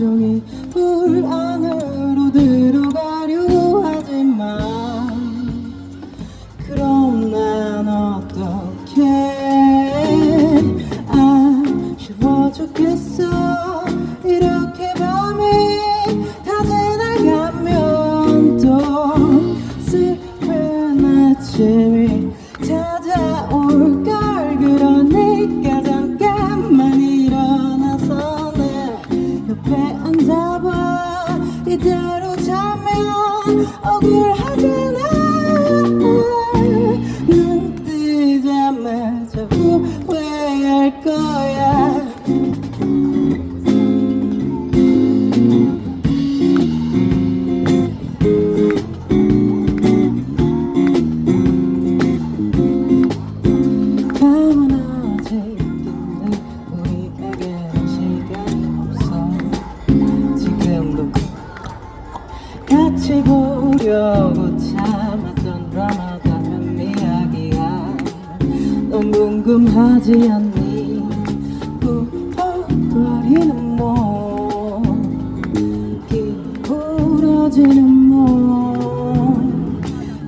물종이 불 안으로 들어가려 하지만 그럼 난 어떻게 아쉬워 죽겠어. 이렇게 밤이 다 지나가면 또 슬픈 아침 이대로 자면 억울하잖 같이 보려고 참았던 드라마 같은 이야기야. 넌 궁금하지 않니? 푸덕거리는 몸 기울어지는 몸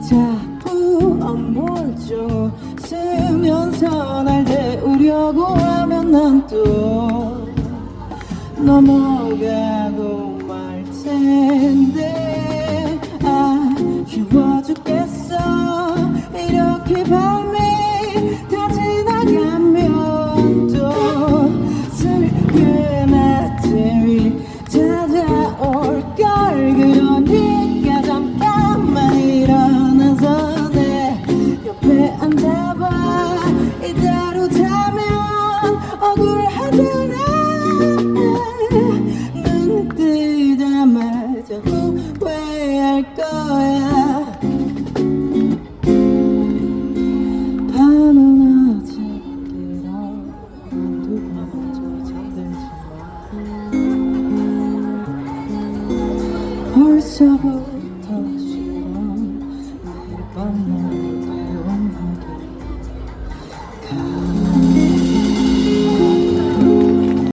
자꾸 안물죠 쓰면서 날 데우려고 하면 난 또 넘어가고 말 텐데 잠들